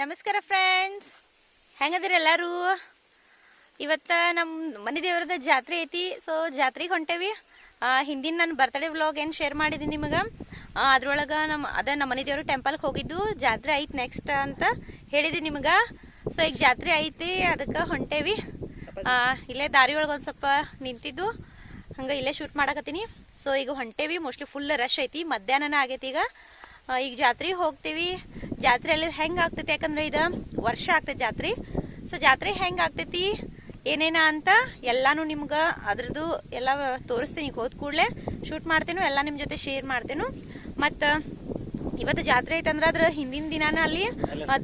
ನಮಸ್ಕಾರ ಫ್ರೆಂಡ್ಸ್ ಹೆಂಗದಿರಿ ಎಲ್ಲರೂ? ಇವತ್ತು ನಮ್ಮ ಮನೆ ದೇವ್ರದ ಜಾತ್ರೆ ಐತಿ. ಸೊ ಜಾತ್ರೆಗೆ ಹೊಂಟೇವಿ. ಹಿಂದಿನ ನನ್ನ ಬರ್ತಡೇ ವ್ಲಾಗ್ ಏನು ಶೇರ್ ಮಾಡಿದ್ದೀನಿ ನಿಮಗೆ. ಅದ್ರೊಳಗೆ ನಮ್ಮ ಅದ ನಮ್ಮ ಮನೆ ದೇವ್ರ ಟೆಂಪಲ್ಗೆ ಹೋಗಿದ್ದು. ಜಾತ್ರೆ ಐತಿ ನೆಕ್ಸ್ಟ್ ಅಂತ ಹೇಳಿದ್ದೀನಿ ನಿಮಗೆ. ಸೊ ಈಗ ಜಾತ್ರೆ ಐತಿ, ಅದಕ್ಕೆ ಹೊಂಟೇವಿ. ಇಲ್ಲೇ ದಾರಿ ಒಳಗೆ ಒಂದು ಸ್ವಲ್ಪ ನಿಂತಿದ್ದು. ಹಂಗೆ ಇಲ್ಲೇ ಶೂಟ್ ಮಾಡಕತ್ತೀನಿ. ಸೊ ಈಗ ಹೊಂಟೇವಿ. ಮೋಸ್ಟ್ಲಿ ಫುಲ್ ರಶ್ ಐತಿ. ಮಧ್ಯಾಹ್ನನ ಆಗೈತಿ ಈಗ. ಈಗ ಜಾತ್ರೆ ಹೋಗ್ತೀವಿ. ಜಾತ್ರೆಯಲ್ಲಿ ಹೆಂಗೆ ಆಗ್ತೈತಿ ಯಾಕಂದ್ರೆ ಇದು ವರ್ಷ ಆಗ್ತೈತಿ ಜಾತ್ರೆ. ಸೊ ಜಾತ್ರೆ ಹೆಂಗೆ ಆಗ್ತೈತಿ, ಏನೇನ ಅಂತ ಎಲ್ಲಾನು ನಿಮ್ಗೆ ಅದ್ರದ್ದು ಎಲ್ಲ ತೋರಿಸ್ತೀನಿ. ಈಗ ಹೋದ ಕೂಡಲೇ ಶೂಟ್ ಮಾಡ್ತೇನೆ, ಎಲ್ಲ ನಿಮ್ಮ ಜೊತೆ ಶೇರ್ ಮಾಡ್ತೇನು. ಮತ್ತು ಇವತ್ತು ಜಾತ್ರೆ ಐತಂದ್ರೆ ಅದ್ರ ಹಿಂದಿನ ದಿನಾನ ಅಲ್ಲಿ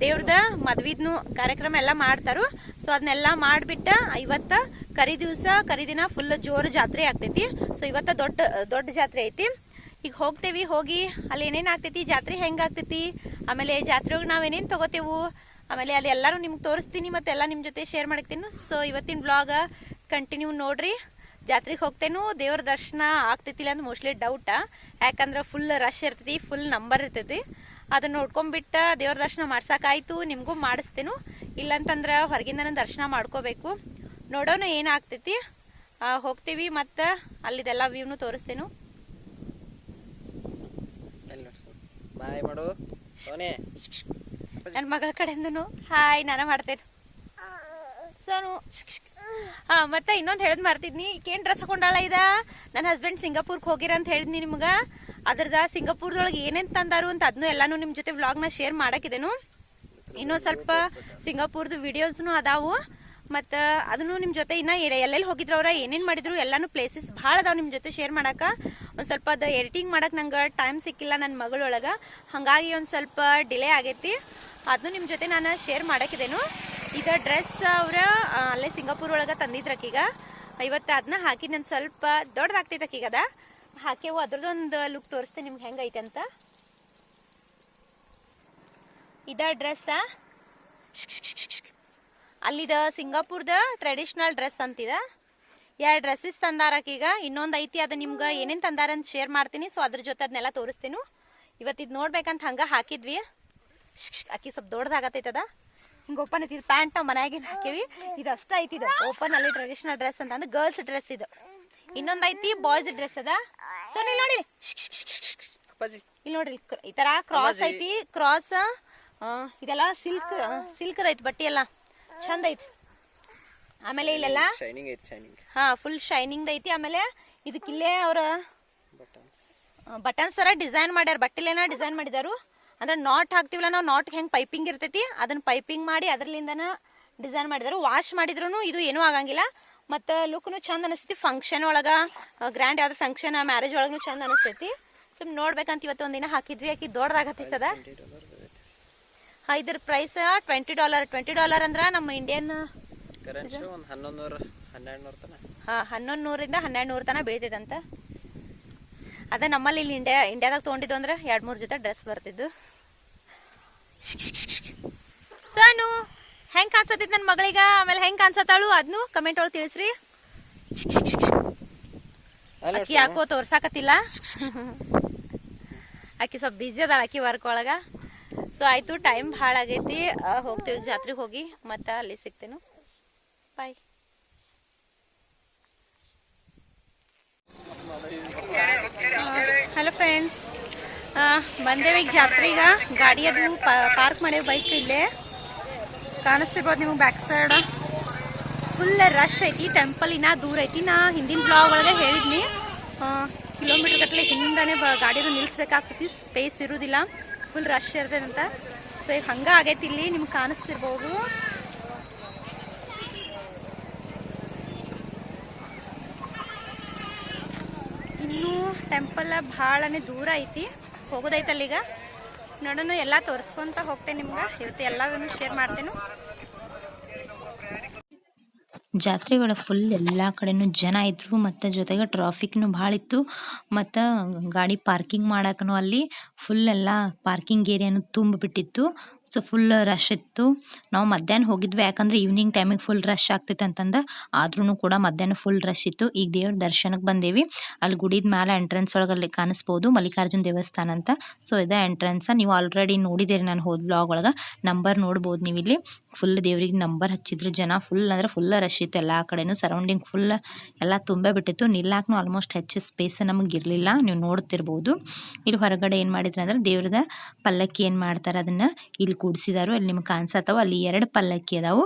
ದೇವ್ರದ ಮದ್ವಿದ್ನು ಕಾರ್ಯಕ್ರಮ ಎಲ್ಲ ಮಾಡ್ತಾರು. ಸೊ ಅದನ್ನೆಲ್ಲ ಮಾಡಿಬಿಟ್ಟ ಇವತ್ತ ಕರಿ ದಿವಸ, ಕರಿ ದಿನ ಫುಲ್ ಜೋರು ಜಾತ್ರೆ ಆಗ್ತೈತಿ. ಸೊ ಇವತ್ತ ದೊಡ್ಡ ದೊಡ್ಡ ಜಾತ್ರೆ ಐತಿ. ಈಗ ಹೋಗ್ತೇವಿ, ಹೋಗಿ ಅಲ್ಲಿ ಏನೇನು ಆಗ್ತೈತಿ, ಜಾತ್ರೆ ಹೆಂಗೆ ಆಗ್ತೈತಿ, ಆಮೇಲೆ ಜಾತ್ರೆಗೆ ನಾವು ಏನೇನು ತಗೋತೇವು, ಆಮೇಲೆ ಅಲ್ಲಿ ಎಲ್ಲರೂ ನಿಮ್ಗೆ ತೋರಿಸ್ತೀನಿ ಮತ್ತೆ ಎಲ್ಲ ನಿಮ್ಮ ಜೊತೆ ಶೇರ್ ಮಾಡ್ತೀನಿ ಸೊ ಇವತ್ತಿನ ಬ್ಲಾಗ ಕಂಟಿನ್ಯೂ ನೋಡ್ರಿ, ಜಾತ್ರೆಗೆ ಹೋಗ್ತೇನು, ದೇವ್ರ ದರ್ಶನ ಆಗ್ತೈತಿಲ್ಲ ಅಂದ್ರೆ ಮೋಸ್ಟ್ಲಿ ಡೌಟ ಯಾಕಂದ್ರೆ ಫುಲ್ ರಶ್ ಇರ್ತೈತಿ ಫುಲ್ ನಂಬರ್ ಇರ್ತೈತಿ. ಅದನ್ನ ನೋಡ್ಕೊಂಡ್ಬಿಟ್ಟು ದೇವ್ರ ದರ್ಶನ ಮಾಡ್ಸೋಕ್ಕಾಯ್ತು ನಿಮಗೂ ಮಾಡಿಸ್ತೇನು. ಇಲ್ಲಂತಂದ್ರೆ ಹೊರಗಿಂದನ ದರ್ಶನ ಮಾಡ್ಕೋಬೇಕು. ನೋಡೋಣ ಏನಾಗ್ತೈತಿ ಹೋಗ್ತೀವಿ ಮತ್ತು ಅಲ್ಲಿದೆಲ್ಲ ವ್ಯೂನು ತೋರಿಸ್ತೇನು. ಬಾಯ್ ಮಾಡು. ಸೋನೆ. ನನ್ನ ಮಗ ಕಡೆಯಿಂದನು. ಹಾಯ್ ನಾನು ಮಾಡ್ತೇನೆ. ಸೋನು. ಹಾ, ಮತ್ತೆ ಇನ್ನೊಂದು ಹೇಳದ್ ಮಾಡ್ತಿದ್ನಿ ಏನ್ ಡ್ರೆಸ್ ಹಾಕೊಂಡಾಳ ಇದ? ನನ್ನ ಹಸ್ಬೆಂಡ್ ಸಿಂಗಾಪುರ್ಗೆ ಹೋಗಿರ ಅಂತ ಹೇಳಿದ್ನಿ ನಿಮ್ಗ. ಅದ್ರದ ಸಿಂಗಾಪುರದೊಳಗೆ ಏನೇನ್ ತಂದಾರು ಅಂತ ಅದನ್ನು ಎಲ್ಲಾನು ನಿಮ್ ಜೊತೆ ವ್ಲಾಗ್ನ ಶೇರ್ ಮಾಡಾಕಿದೆನು ಇನ್ನೊಂದು ಸ್ವಲ್ಪ ಸಿಂಗಾಪುರ್ದು ವಿಡಿಯೋಸ್ನು ಅದಾವು. ಮತ್ತು ಅದನ್ನು ನಿಮ್ಮ ಜೊತೆ ಇನ್ನ ಎಲ್ಲೆಲ್ಲಿ ಹೋಗಿದ್ರು ಅವ್ರ ಏನೇನು ಮಾಡಿದ್ರು ಎಲ್ಲಾನು ಪ್ಲೇಸಸ್ ಭಾಳ ಅದಾವ ನಿಮ್ಮ ಜೊತೆ ಶೇರ್ ಮಾಡಾಕ. ಒಂದು ಸ್ವಲ್ಪ ಅದು ಎಡಿಟಿಂಗ್ ಮಾಡೋಕೆ ನಂಗೆ ಟೈಮ್ ಸಿಕ್ಕಿಲ್ಲ ನನ್ನ ಮಗಳೊಳಗೆ. ಹಾಗಾಗಿ ಒಂದು ಸ್ವಲ್ಪ ಡಿಲೇ ಆಗೈತಿ. ಅದನ್ನು ನಿಮ್ಮ ಜೊತೆ ನಾನು ಶೇರ್ ಮಾಡಾಕಿದೇನು. ಈಗ ಡ್ರೆಸ್ ಅವ್ರ ಅಲ್ಲೇ ಸಿಂಗಾಪುರ್ ಒಳಗೆ ತಂದಿದ್ರಕ್ಕೀಗ ಇವತ್ತು ಅದನ್ನ ಹಾಕಿ ನಾನು ಸ್ವಲ್ಪ ದೊಡ್ಡದಾಗ್ತೈತೆ ಆಕೀಗ ಅದ ಹಾಕೇವು ಅದ್ರದ್ದೊಂದು ಲುಕ್ ತೋರಿಸ್ತೇನೆ ನಿಮ್ಗೆ ಹೆಂಗೈತೆ ಅಂತ. ಇದ ಡ್ರೆಸ್ ಅಲ್ಲಿದ ಸಿಂಗಾಪುರ್ದ ಟ್ರೆಡಿಷನಲ್ ಡ್ರೆಸ್ ಅಂತಿದ. ಎರಡು ಡ್ರೆಸ್ಸಸ್ ತಂದಾರಕೀಗ ಇನ್ನೊಂದು ಐತಿ ಅದು ನಿಮ್ಗೆ ಏನೇನು ತಂದಾರ ಅಂತ ಶೇರ್ ಮಾಡ್ತೀನಿ. ಸೊ ಅದ್ರ ಜೊತೆ ಅದನ್ನೆಲ್ಲ ತೋರಿಸ್ತೀನಿ. ಇವತ್ತು ಇದು ನೋಡ್ಬೇಕಂತ ಹಂಗೆ ಹಾಕಿದ್ವಿ. ಅಕ್ಕಿ ಸ್ವಲ್ಪ ದೊಡ್ಡದಾಗತ್ತೈತದ ಹಿಂಗೆ ಓಪನ್ ಐತಿ ಪ್ಯಾಂಟ್ ನಾವು ಮನ್ಯಾಗಿಂದ ಹಾಕಿವಿ. ಇದು ಅಷ್ಟ ಐತಿ ಇದು. ಓಪನ್ ಅಲ್ಲಿ ಟ್ರೆಡಿಷನಲ್ ಡ್ರೆಸ್ ಅಂತ ಅಂದ್ರೆ ಗರ್ಲ್ಸ್ ಡ್ರೆಸ್ ಇದು. ಇನ್ನೊಂದು ಐತಿ ಬಾಯ್ಸ್ ಡ್ರೆಸ್ ಅದ. ಸೊ ನೀವು ನೋಡಿ ಇಲ್ಲಿ ನೋಡ್ರಿ ಈ ತರ ಕ್ರಾಸ್ ಐತಿ ಕ್ರಾಸ್ ಇದೆಲ್ಲ ಸಿಲ್ಕ್ ಸಿಲ್ಕ್ ಐತಿ ಬಟ್ಟೆ ಎಲ್ಲ. ಚಂದ ಐತಿ. ಆಮೇಲೆ ಇಲ್ಲೆಲ್ಲ? ಶೈನಿಂಗ್ ಐತಿ ಶೈನಿಂಗ್ ಹಾ ಫುಲ್ ಶೈನಿಂಗ್ ಐತಿ. ಆಮೇಲೆ ಇದಕ್ಕಿಲ್ಲೇ ಅವ್ರ ಬಟನ್ಸ್ ತರ ಡಿಸೈನ್ ಮಾಡ್ಯಾರ. ಬಟ್ಟೆಲೇನ ಡಿಸೈನ್ ಮಾಡಿದಾರು. ಅಂದ್ರೆ ನಾಟ್ ಹಾಕ್ತಿವಲ್ಲ ನಾವು ನಾಟ್ ಹೆಂಗ್ ಪೈಪಿಂಗ್ ಇರ್ತೈತಿ ಅದನ್ನ ಪೈಪಿಂಗ್ ಮಾಡಿ ಅದ್ರಲಿಂದನ ಡಿಸೈನ್ ಮಾಡಿದಾರು. ವಾಶ್ ಮಾಡಿದ್ರು ಇದು ಏನೂ ಆಗಂಗಿಲ್ಲ. ಮತ್ತು ಲುಕ್ನು ಚಂದ ಅನಿಸ್ತೈತಿ. ಫಂಕ್ಷನ್ ಒಳಗ ಗ್ರ್ಯಾಂಡ್ ಯಾವ್ದು ಫಂಕ್ಷನ್ ಮ್ಯಾರೇಜ್ ಒಳಗೂ ಚಂದ ಅನಿಸ್ತೈತಿ. ಸುಮ್ ನೋಡ್ಬೇಕಂತ ಇವತ್ತು ಒಂದಿನ ಹಾಕಿದ್ವಿ. ಆಕಿ ದೊಡ್ಡದಾಗತ್ತೈತದ ಹಾ ಇದ್ರ price twenty dollar twenty dollar ಅಂದ್ರ ನಮ್ಮ ಇಂಡಿಯನ್ ಒಂದು ಹನ್ನೊಂದು ನೂರ ಹನ್ನೆರಡು ನೂರ ತನ ಬೀಳ್ತಿದಂತ. ನೂರಿಂದ ಅದ ನಮ್ಮಲ್ಲಿ ಇಲ್ಲಿ ಇಂಡಿಯಾ ಇಂಡಿಯಾದಾಗ ತೊಗೊಂಡಿದ್ದು ಅಂದ್ರೆ ಎರಡು ಮೂರು ಜೊತೆ ಡ್ರೆಸ್ ಬರ್ತಿದ್ದು. ಸನು ಹೆಂಗ್ ಕಾಣಿಸತ್ತಿದ್ ನನ್ನ ಮಗಳಿಗ? ಆಮೇಲೆ ಹೆಂಗ್ ಕಾಣಿಸತ್ತಾಳು ಅದನ್ನು ಕಮೆಂಟ್ ಒಳಗೆ ತಿಳಿಸ್ರಿ. ಅಕ್ಕಿ ಯಾಕೋ ತೋರ್ಸಾಕತ್ತಿಲ್ಲ. ಅಕ್ಕಿ ಸ್ವಲ್ಪ ಬಿಸಿ ಅದಾಳ ಅಕ್ಕಿ ವರ್ಕ್ ಒಳಗ. ಸೊ ಆಯ್ತು ಟೈಮ್ ಭಾಳ ಆಗೈತಿ ಹೋಗ್ತೀವಿ, ಜಾತ್ರೆಗೆ ಹೋಗಿ. ಮತ್ತೆ ಅಲ್ಲಿ ಸಿಗ್ತೇನು. ಬಾಯ್ ಹಲೋ ಫ್ರೆಂಡ್ಸ್ ಬಂದೇವಿ ಈಗ ಜಾತ್ರೆಗ ಗಾಡಿ ಅದು ಪಾರ್ಕ್ ಮಾಡೇವಿ ಬೈಕ್ ಇಲ್ಲೇ. ಕಾಣಿಸ್ತಿರ್ಬೋದು ನಿಮಗೆ ಬ್ಯಾಕ್ ಸೈಡ್ ಫುಲ್ ರಶ್ ಐತಿ. ಟೆಂಪಲ್ ಇನ್ನ ದೂರ ಐತಿ. ನಾ ಹಿಂದಿನ ಬ್ಲಾಗ್ ಒಳಗೆ ಹೇಳಿದ್ನಿ. ಕಿಲೋಮೀಟರ್ ಗಟ್ಟಲೆ ಹಿಂದಾನೆ ಗಾಡಿನ ನಿಲ್ಲಿಸ್ಬೇಕಾಗ್ತೈತಿ ಸ್ಪೇಸ್ ಇರುವುದಿಲ್ಲ ಫುಲ್ ರಶ್ ಇರ್ತದಂತ ಅಂತ. ಸೊ ಈಗ ಹಂಗ ಆಗೈತಿ ಇಲ್ಲಿ, ನಿಮ್ಗೆ ಕಾಣಿಸ್ತಿರ್ಬೋದು. ಇನ್ನೂ ಟೆಂಪಲ್ ಭಾಳನೇ ದೂರ ಐತಿ. ಹೋಗೋದೈತಲ್ಲ ಈಗ. ನೋಡೋಣ, ಎಲ್ಲ ತೋರಿಸ್ಕೊಂತ ಹೋಗ್ತೇನೆ ನಿಮ್ಗೆ. ಇವತ್ತು ಎಲ್ಲವನ್ನು ಶೇರ್ ಮಾಡ್ತೇನೆ. ಜಾತ್ರೆ ಒಳಗೆ ಫುಲ್ ಎಲ್ಲ ಕಡೆನೂ ಜನ ಇದ್ರು, ಮತ್ತು ಜೊತೆಗೆ ಟ್ರಾಫಿಕ್ನು ಭಾಳ ಇತ್ತು. ಮತ್ತು ಗಾಡಿ ಪಾರ್ಕಿಂಗ್ ಮಾಡಕ್ಕೂ ಅಲ್ಲಿ ಫುಲ್ ಎಲ್ಲ ಪಾರ್ಕಿಂಗ್ ಏರಿಯಾನು ತುಂಬಿಬಿಟ್ಟಿತ್ತು ಸೊ ಫುಲ್ ರಶ್ ಇತ್ತು. ನಾವು ಮಧ್ಯಾಹ್ನ ಹೋಗಿದ್ವಿ. ಯಾಕಂದ್ರೆ ಈವ್ನಿಂಗ್ ಟೈಮಿಗೆ ಫುಲ್ ರಶ್ ಆಗ್ತೈತೆ ಅಂತಂದ. ಆದ್ರೂ ಕೂಡ ಮಧ್ಯಾಹ್ನ ಫುಲ್ ರಶ್ ಇತ್ತು. ಈಗ ದೇವ್ರ ದರ್ಶನಕ್ಕೆ ಬಂದೇವಿ. ಅಲ್ಲಿ ಗುಡಿದ ಮೇಲೆ ಎಂಟ್ರೆನ್ಸ್ ಒಳಗಲ್ಲಿ ಕಾಣಿಸ್ಬೋದು. ಮಲ್ಲಿಕಾರ್ಜುನ ದೇವಸ್ಥಾನ ಅಂತ. ಸೊ ಇದೇ ಎಂಟ್ರೆನ್ಸ್ ನೀವು ಆಲ್ರೆಡಿ ನೋಡಿದ್ದೀರಿ ನಾನು ಹೋದ ಬ್ಲಾಗ್ ಒಳಗೆ. ನಂಬರ್ ನೋಡ್ಬೋದು ನೀವು ಇಲ್ಲಿ. ಫುಲ್ ದೇವ್ರಿಗೆ ನಂಬರ್ ಹಚ್ಚಿದ್ರು ಜನ. ಫುಲ್ ಅಂದ್ರೆ ಫುಲ್ ರಶ್ ಇತ್ತು ಎಲ್ಲ ಕಡೆನು. ಸರೌಂಡಿಂಗ್ ಫುಲ್ ಎಲ್ಲ ತುಂಬ ಬಿಟ್ಟಿತ್ತು. ನಿಲ್ಲಾಕ್ನು ಆಲ್ಮೋಸ್ಟ್ ಹೆಚ್ಚು ಸ್ಪೇಸ್ ನಮಗೆ ಇರಲಿಲ್ಲ. ನೀವು ನೋಡ್ತಿರ್ಬೋದು. ಇಲ್ಲಿ ಹೊರಗಡೆ ಏನು ಮಾಡಿದ್ರೆ ಅಂದ್ರೆ ದೇವ್ರದ ಪಲ್ಲಕ್ಕಿ ಏನು ಮಾಡ್ತಾರೆ ಅದನ್ನು ಇಲ್ಲಿ ಕೂಡಿಸಿದಾರು, ಅಲ್ಲಿ ನಿಮ್ಗೆ ಕಾಣಿಸತ್ತವ, ಅಲ್ಲಿ ಎರಡು ಪಲ್ಲಕ್ಕಿ ಅದಾವು.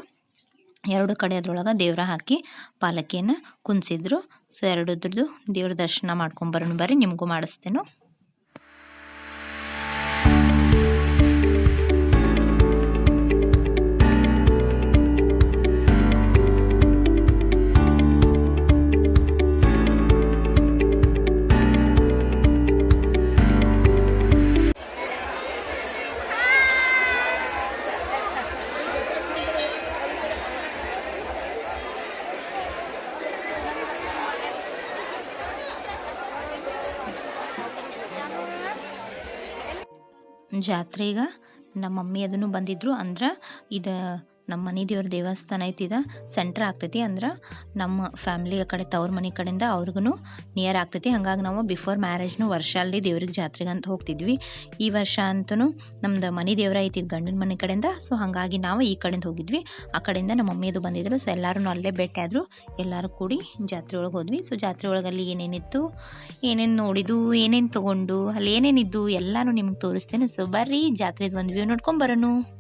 ಎರಡು ಕಡೆ ಅದ್ರೊಳಗೆ ದೇವ್ರ ಹಾಕಿ ಪಾಲಕಿಯನ್ನು ಕುಂದಿಸಿದ್ರು. ಸೊ ಎರಡದ್ರದ್ದು ದೇವ್ರ ದರ್ಶನ ಮಾಡ್ಕೊಂಬರೋಣ ಬರ್ರಿ, ನಿಮಗೂ ಮಾಡಿಸ್ತೇನು. ಜಾತ್ರೆಗೆ ನಮ್ಮ ಮಮ್ಮಿ ಅದನ್ನು ಬಂದಿದ್ರು ಅಂದ್ರೆ ಇದು ನಮ್ಮ ಮನೆ ದೇವ್ರ ದೇವಸ್ಥಾನ ಐತಿ ಇದು ಸೆಂಟ್ರ್ ಆಗ್ತೈತಿ ಅಂದ್ರೆ ನಮ್ಮ ಫ್ಯಾಮಿಲಿ ಕಡೆ, ತವ್ರ ಮನೆ ಕಡೆಯಿಂದ ಅವ್ರಿಗೂ ನಿಯರ್ ಆಗ್ತೈತಿ. ಹಂಗಾಗಿ ನಾವು ಬಿಫೋರ್ ಮ್ಯಾರೇಜ್ನು ವರ್ಷ ಅಲ್ಲಿ ದೇವ್ರಿಗೆ ಜಾತ್ರೆಗೆ ಅಂತ ಹೋಗ್ತಿದ್ವಿ. ಈ ವರ್ಷ ಅಂತೂ ನಮ್ದು ಮನೆ ದೇವ್ರ ಐತಿ, ಗಂಡನ ಮನೆ ಕಡೆಯಿಂದ. ಸೊ ಹಾಗಾಗಿ ನಾವು ಈ ಕಡೆಯಿಂದ ಹೋಗಿದ್ವಿ. ಆ ಕಡೆಯಿಂದ ನಮ್ಮ ಮಮ್ಮಿಯದು ಬಂದಿದ್ರು. ಸೊ ಎಲ್ಲರೂ ಅಲ್ಲೇ ಭೇಟಿ ಆದರು ಎಲ್ಲರೂ ಕೂಡಿ ಜಾತ್ರೆ ಒಳಗೆ ಹೋದ್ವಿ. ಸೊ ಜಾತ್ರೆ ಒಳಗೆ ಅಲ್ಲಿ ಏನೇನಿತ್ತು? ಏನೇನು ನೋಡಿದ್ದು? ಏನೇನು ತೊಗೊಂಡು? ಅಲ್ಲಿ ಏನೇನಿದ್ದು? ಎಲ್ಲನೂ ನಿಮ್ಗೆ ತೋರಿಸ್ತೇನೆ. ಸೊ ಬರ್ರಿ ಜಾತ್ರೆದು ಒಂದು ವ್ಯೂ ನೋಡ್ಕೊಂಡು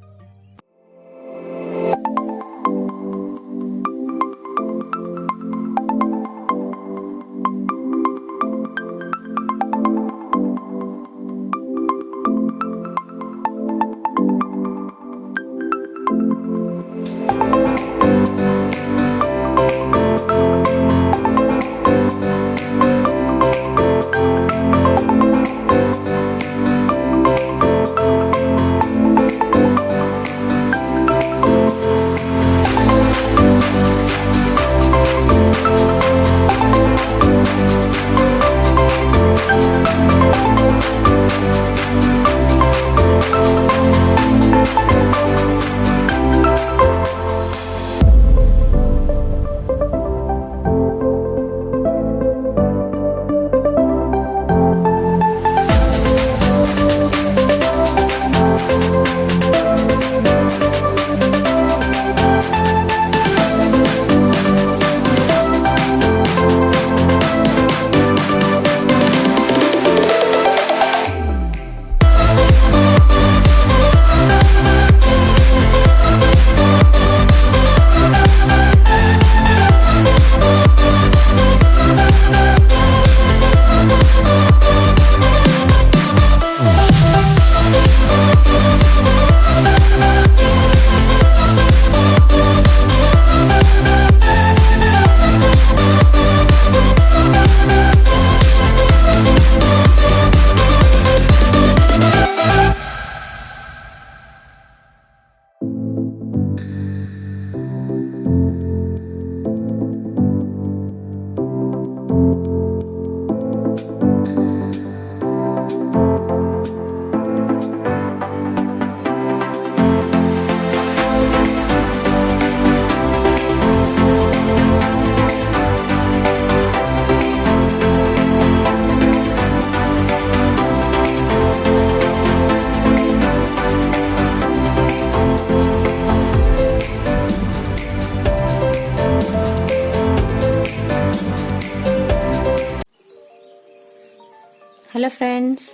ಹಲೋ ಫ್ರೆಂಡ್ಸ್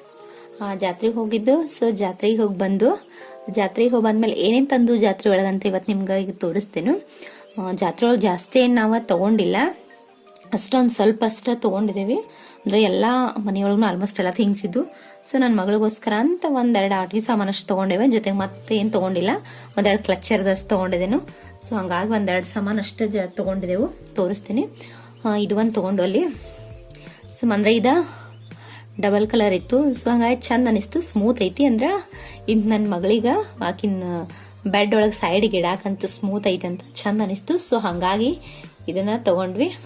ಜಾತ್ರೆಗೆ ಹೋಗಿದ್ದು ಸೊ ಜಾತ್ರೆಗೆ ಹೋಗಿ ಬಂದು, ಜಾತ್ರೆಗೆ ಹೋಗಿ ಬಂದ್ಮೇಲೆ ಏನೇನು ತಂದು ಜಾತ್ರೆ ಒಳಗಂತ ಇವತ್ತು ನಿಮ್ಗೆ ಈಗ ತೋರಿಸ್ತೇನೆ. ಜಾತ್ರೆ ಒಳಗೆ ಜಾಸ್ತಿ ಏನು ನಾವು ತೊಗೊಂಡಿಲ್ಲ. ಅಷ್ಟೊಂದು ಸ್ವಲ್ಪ ಅಷ್ಟ ತೊಗೊಂಡಿದ್ದೀವಿ ಅಂದರೆ ಎಲ್ಲ ಮನೆಯೊಳಗೂ ಆಲ್ಮೋಸ್ಟ್ ಎಲ್ಲ ಥಿಂಗ್ಸ್ ಇದ್ದು ಸೊ ನನ್ನ ಮಗಳಿಗೋಸ್ಕರ ಅಂತ ಒಂದೆರಡು ಆಟಿಗೆ ಸಾಮಾನು ಅಷ್ಟು ತೊಗೊಂಡೇವೆ. ಜೊತೆಗೆ ಮತ್ತೆ ಏನು ತೊಗೊಂಡಿಲ್ಲ. ಒಂದೆರಡು ಕ್ಲಚ್ಚರ್ದು ಅಷ್ಟು ತೊಗೊಂಡಿದ್ದೇನು ಸೊ ಹಂಗಾಗಿ ಒಂದೆರಡು ಸಾಮಾನು ಅಷ್ಟು ಜ ತೊಗೊಂಡಿದ್ದೆವು ತೋರಿಸ್ತೀನಿ. ಇದು ಒಂದು ತೊಗೊಂಡು ಅಲ್ಲಿ. ಸೊ ಅಂದರೆ ಇದ ಡಬಲ್ ಕಲರ್ ಇತ್ತು. ಸೊ ಹಂಗಾಗಿ ಚಂದ ಅನಿಸ್ತು. ಸ್ಮೂತ್ ಐತಿ ಅಂದ್ರೆ ಇದು ನನ್ನ ಮಗಳಿಗೆ ಆಕಿನ ಬೆಡ್ ಒಳಗೆ ಸೈಡ್ಗೆ ಇಡಾಕಂತ ಸ್ಮೂತ್ ಐತಿ ಅಂತ ಚಂದ ಅನಿಸ್ತು. ಸೊ ಹಂಗಾಗಿ ಇದನ್ನ ತಗೊಂಡ್ವಿ.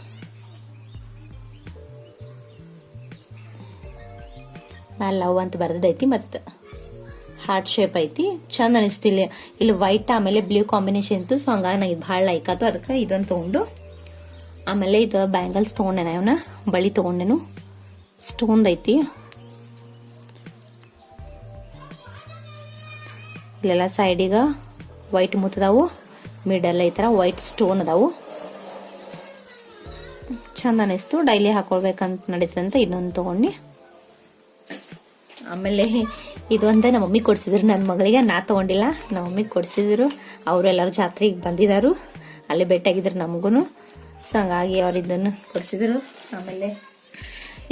ಮ್ಯಾಲೆ ಲವ್ ಅಂತ ಬರ್ದೈತಿ ಮತ್ತು ಹಾರ್ಟ್ ಶೇಪ್ ಐತಿ. ಚಂದ ಅನಿಸ್ತಿಲ್ಲ ಇಲ್ಲಿ. ವೈಟ್ ಆಮೇಲೆ ಬ್ಲೂ ಕಾಂಬಿನೇಷನ್ ಇತ್ತು. ಸೊ ಹಂಗಾಗಿ ನಂಗೆ ಇದು ಭಾಳ ಲೈಕ್ ಆಯ್ತು ಅದಕ್ಕೆ ಇದೊಂದು ತೊಗೊಂಡು. ಆಮೇಲೆ ಇದು ಬ್ಯಾಂಗಲ್ಸ್ ತೊಗೊಂಡೆನ ಇವನ್ನ? ಬಳಿ ತೊಗೊಂಡೆನು. ಸ್ಟೋನ್ ಐತಿ ಇಲ್ಲೆಲ್ಲ ಸೈಡಿಗೆ ವೈಟ್ ಮುತ್ತದಾವು ಮಿಡಲ್ ಈ ಥರ ವೈಟ್ ಸ್ಟೋನ್ ಅದಾವು. ಚಂದ ಅನಿಸ್ತು ಡೈಲಿ ಹಾಕೊಳ್ಬೇಕಂತ ನಡೀತದಂತ ಇನ್ನೊಂದು ತೊಗೊಂಡು. ಆಮೇಲೆ ಇದೊಂದೇ ನಮ್ಮ ಮಮ್ಮಿ ಕೊಡ್ಸಿದ್ರು. ನನ್ನ ಮಗಳಿಗೆ ನಾ ತೊಗೊಂಡಿಲ್ಲ. ನಮ್ಮ ಮಮ್ಮಿಗೆ ಕೊಡಿಸಿದ್ರು. ಅವರೆಲ್ಲರೂ ಜಾತ್ರೆಗೆ ಬಂದಿದ್ದಾರು ಅಲ್ಲಿ ಭೇಟಿಯಾಗಿದ್ರು ನಮಗೂ ಸೊ ಹಂಗಾಗಿ ಅವ್ರು ಇದನ್ನು ಕೊಡಿಸಿದ್ರು. ಆಮೇಲೆ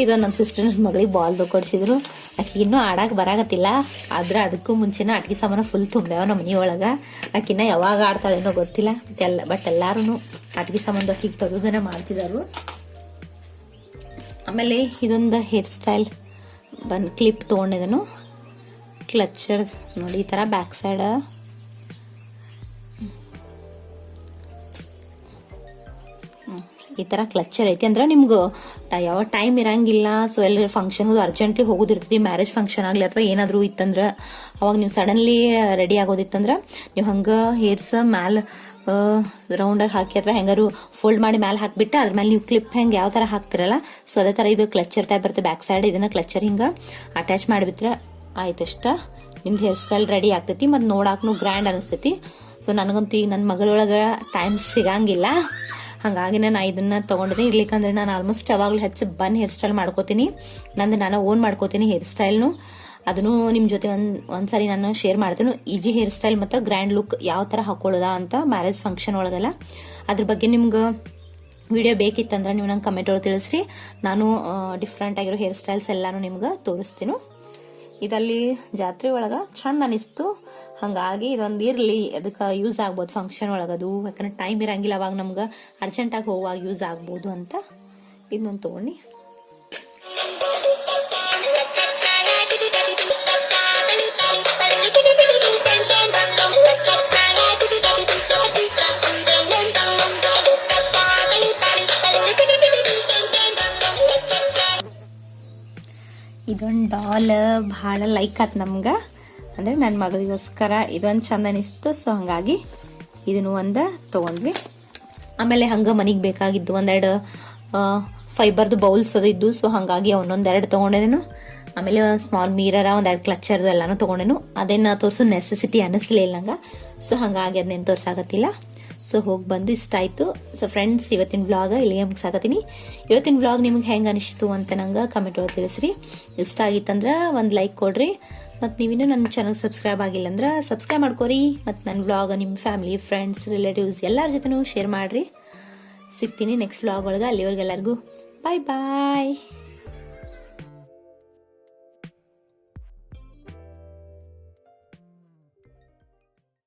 ಇದು ನಮ್ಮ ಸಿಸ್ಟರ್ ಮಗಳಿಗೆ ಬಾಲ್ದು ಕೊಡಿಸಿದ್ರು. ಆಕೆ ಇನ್ನೂ ಆಡಕ್ಕೆ ಬರಾಗತ್ತಿಲ್ಲ ಆದ್ರೆ ಅದಕ್ಕೂ ಮುಂಚೆನ ಆಟಿಕೆ ಸಾಮಾನು ಫುಲ್ ತುಂಬ್ಯಾವ ನಮ್ಮ ಮನೆಯೊಳಗೆ ಆಕಿನ ಯಾವಾಗ ಆಡ್ತಾಳೇನೋ ಗೊತ್ತಿಲ್ಲ. ಎಲ್ಲ ಬಟ್ ಎಲ್ಲಾರು ಆಟಿಕೆ ಸಾಮಾನು ಆಕಿಗೆ ತೆಗೆದನ್ನ ಮಾಡ್ತಿದ್ದಾರು ಆಮೇಲೆ ಇದೊಂದು ಹೇರ್ ಸ್ಟೈಲ್ ಬಂದು ಕ್ಲಿಪ್ ತೊಗೊಂಡಿದ್ದನು ಕ್ಲಚ್ಚರ್ಸ್ ನೋಡಿ ಈ ಥರ ಬ್ಯಾಕ್ ಸೈಡ್ ಈ ಥರ ಕ್ಲಚ್ಚರ್ ಐತಿ. ಅಂದ್ರೆ ನಿಮ್ಗೆ ಯಾವ ಟೈಮ್ ಇರಂಗಿಲ್ಲ. ಸೊ ಎಲ್ಲ ಫಂಕ್ಷನ್ ಅರ್ಜೆಂಟ್ಲಿ ಹೋಗೋದಿರ್ತೈತಿ. ಮ್ಯಾರೇಜ್ ಫಂಕ್ಷನ್ ಆಗಲಿ ಅಥವಾ ಏನಾದರೂ ಇತ್ತಂದ್ರೆ ಅವಾಗ ನೀವು ಸಡನ್ಲಿ ರೆಡಿ ಆಗೋದಿತ್ತಂದ್ರೆ ನೀವು ಹಂಗೆ ಹೇರ್ಸ್ ಮ್ಯಾಲ ರೌಂಡಾಗಿ ಹಾಕಿ ಅಥವಾ ಹೆಂಗಾರು ಫೋಲ್ಡ್ ಮಾಡಿ ಮ್ಯಾಲೆ ಹಾಕಿಬಿಟ್ಟು ಅದ್ರ ಮೇಲೆ ನೀವು ಕ್ಲಿಪ್ ಹೆಂಗೆ ಯಾವ ಥರ ಹಾಕ್ತಿರಲ್ಲ. ಸೊ ಅದೇ ಥರ ಇದು ಕ್ಲಚ್ಚರ್ ಟೈಪ್ ಬರುತ್ತೆ ಬ್ಯಾಕ್ ಸೈಡ್ ಇದನ್ನ ಕ್ಲಚ್ಚರ್ ಹಿಂಗೆ ಅಟ್ಯಾಚ್ ಮಾಡಿಬಿಟ್ರೆ ಆಯ್ತು ನಿಮ್ದು ಹೇರ್ ಸ್ಟೈಲ್ ರೆಡಿ ಆಗ್ತೈತಿ. ಮತ್ತು ನೋಡಾಕ್ನು ಗ್ರ್ಯಾಂಡ್ ಅನಿಸ್ತೈತಿ. ಸೊ ನನಗಂತೂ ಈಗ ನನ್ನ ಮಗಳೊಳಗೆ ಟೈಮ್ ಸಿಗಂಗಿಲ್ಲ. ಹಾಗಾಗಿ ನಾನು ಇದನ್ನ ತಗೊಂಡಿದ್ದೆ ಇರ್ಲಿಕ್ಕಂದ್ರೆ ನಾನು ಆಲ್ಮೋಸ್ಟ್ ಯಾವಾಗಲೂ ಹೆಚ್ಚು ಬನ್ ಹೇರ್ ಸ್ಟೈಲ್ ಮಾಡ್ಕೋತೀನಿ. ನಂದು ನಾನು ಓನ್ ಮಾಡ್ಕೋತೀನಿ ಹೇರ್ ಸ್ಟೈಲ್ನು ಅದನ್ನು ನಿಮ್ಮ ಜೊತೆ ಒಂದು, ಒಂದ್ಸರಿ ನಾನು ಶೇರ್ ಮಾಡ್ತೀನಿ. ಈಜಿ ಹೇರ್ ಸ್ಟೈಲ್ ಮತ್ತು ಗ್ರ್ಯಾಂಡ್ ಲುಕ್ ಯಾವ ಥರ ಹಾಕೊಳ್ಳೋದ ಅಂತ ಮ್ಯಾರೇಜ್ ಫಂಕ್ಷನ್ ಒಳಗೆಲ್ಲ. ಅದ್ರ ಬಗ್ಗೆ ನಿಮ್ಗೆ ವಿಡಿಯೋ ಬೇಕಿತ್ತಂದ್ರೆ ನೀವು ನಂಗೆ ಕಮೆಂಟ್ ಒಳಗೆ ತಿಳಿಸ್ರಿ. ನಾನು ಡಿಫ್ರೆಂಟ್ ಆಗಿರೋ ಹೇರ್ ಸ್ಟೈಲ್ಸ್ ಎಲ್ಲಾನು ನಿಮ್ಗೆ ತೋರಿಸ್ತೀನಿ. ಇದಲ್ಲಿ ಜಾತ್ರೆ ಒಳಗೆ ಚಂದ ಅನಿಸ್ತು. ಹಂಗಾಗಿ ಇದೊಂದು ಇರಲಿ, ಅದಕ್ಕೆ ಯೂಸ್ ಆಗ್ಬೋದು ಫಂಕ್ಷನ್ ಒಳಗದು ಯಾಕಂದ್ರೆ ಟೈಮ್ ಇರಂಗಿಲ್ಲ ಅವಾಗ ನಮ್ಗೆ ಅರ್ಜೆಂಟಾಗಿ ಹೋಗುವಾಗ ಯೂಸ್ ಆಗ್ಬೋದು ಅಂತ ಇದನ್ನೊಂದು ತೊಗೊಂಡು. ಇದೊಂದು ಡಾಲ್ ಭಾಳ ಲೈಕ್ ಆತ್ ನಮ್ಗೆ. ಅಂದರೆ ನನ್ನ ಮಗಳಿಗೋಸ್ಕರ ಇದೊಂದು ಚಂದ ಅನಿಸ್ತು ಸೊ ಹಂಗಾಗಿ ಇದನ್ನು ಒಂದು ತೊಗೊಂಡ್ವಿ. ಆಮೇಲೆ ಹಂಗೆ ಮನೆಗೆ ಬೇಕಾಗಿದ್ದು ಒಂದೆರಡು ಫೈಬರ್ದು ಬೌಲ್ಸ್ ಅದು ಇದ್ದು ಸೊ ಹಾಗಾಗಿ ಅವನ್ನೊಂದೆರಡು ತೊಗೊಂಡೇನು. ಆಮೇಲೆ ಸ್ಮಾಲ್ ಮೀರರ ಒಂದೆರಡು ಕ್ಲಚ್ಚರ್ದು ಎಲ್ಲಾನು ತೊಗೊಂಡೇನು. ಅದೇನು ತೋರ್ಸು ನೆಸೆಸಿಟಿ ಅನ್ನಿಸ್ಲಿಲ್ಲ ನಂಗೆ ಸೊ ಹಾಗಾಗಿ ಅದನ್ನೇನು ತೋರ್ಸಾಕತ್ತಿಲ್ಲ. ಸೊ ಹೋಗಿ ಬಂದು ಇಷ್ಟ ಆಯ್ತು. ಸೊ ಫ್ರೆಂಡ್ಸ್ ಇವತ್ತಿನ ಬ್ಲಾಗ್ ಇಲ್ಲಿಗೆ ಮುಗಿಸಾಕತ್ತೀನಿ. ಇವತ್ತಿನ ಬ್ಲಾಗ್ ನಿಮ್ಗೆ ಹೆಂಗೆ ಅನಿಸ್ತು ಅಂತ ನಂಗೆ ಕಮೆಂಟ್ ಒಳಗೆ ತಿಳಿಸ್ರಿ. ಇಷ್ಟ ಆಗಿತ್ತಂದ್ರೆ ಒಂದು ಲೈಕ್ ಕೊಡ್ರಿ. ಮತ್ತು ನೀವಿನ್ನೂ ನನ್ನ ಚಾನಲ್ ಸಬ್ಸ್ಕ್ರೈಬ್ ಆಗಿಲ್ಲ ಅಂದ್ರೆ ಸಬ್ಸ್ಕ್ರೈಬ್ ಮಾಡ್ಕೊರಿ. ಮತ್ತು ನನ್ನ ಬ್ಲಾಗ್ ನಿಮ್ಮ ಫ್ಯಾಮಿಲಿ ಫ್ರೆಂಡ್ಸ್ ರಿಲೇಟಿವ್ಸ್ ಎಲ್ಲರ ಜೊತೆನೂ ಶೇರ್ ಮಾಡಿರಿ. ಸಿಗ್ತೀನಿ ನೆಕ್ಸ್ಟ್ ಬ್ಲಾಗ್ ಒಳಗೆ. ಅಲ್ಲಿವರೆಗೆಲ್ಲರಿಗೂ ಬಾಯ್ ಬಾಯ್